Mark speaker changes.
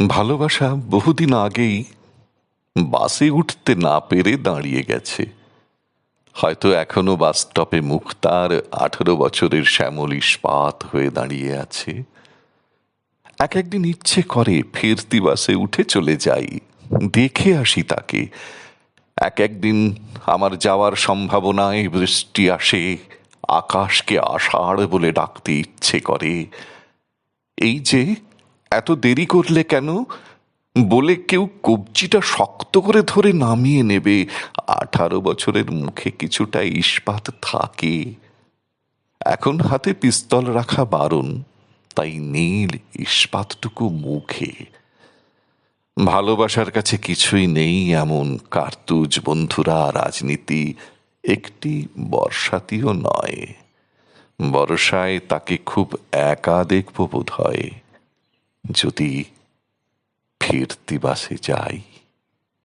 Speaker 1: ভালোবাসা বহুদিন আগেই বাসে উঠতে না পেরে দাঁড়িয়ে গেছে। হয়তো এখনও বাস স্টপে মুক্তার আঠারো বছরের শ্যামল ইস্পাত হয়ে দাঁড়িয়ে আছে। এক একদিন ইচ্ছে করে ফিরতি বাসে উঠে চলে যাই, দেখে আসি তাকে। এক একদিন আমার যাওয়ার সম্ভাবনায় বৃষ্টি আসে, আকাশকে আষাঢ় বলে ডাকতে ইচ্ছে করে। এই যে এত দেরি করলে কেন? বলে কেউ কবজিটা শক্ত করে ধরে নামিয়ে নেবে। আঠারো বছরের মুখে কিছুটা ইস্পাত থাকে। এখন হাতে পিস্তল রাখা বারণ, তাই নীল ইস্পাতটুকু মুখে। ভালোবাসার কাছে কিছুই নেই এমন কার্তুজ বন্ধুরা, রাজনীতি একটি বর্ষাতিও নয়। বর্ষায় তাকে খুব একা দেখব বোধ হয় যদি ফিরতি বাসে যাই।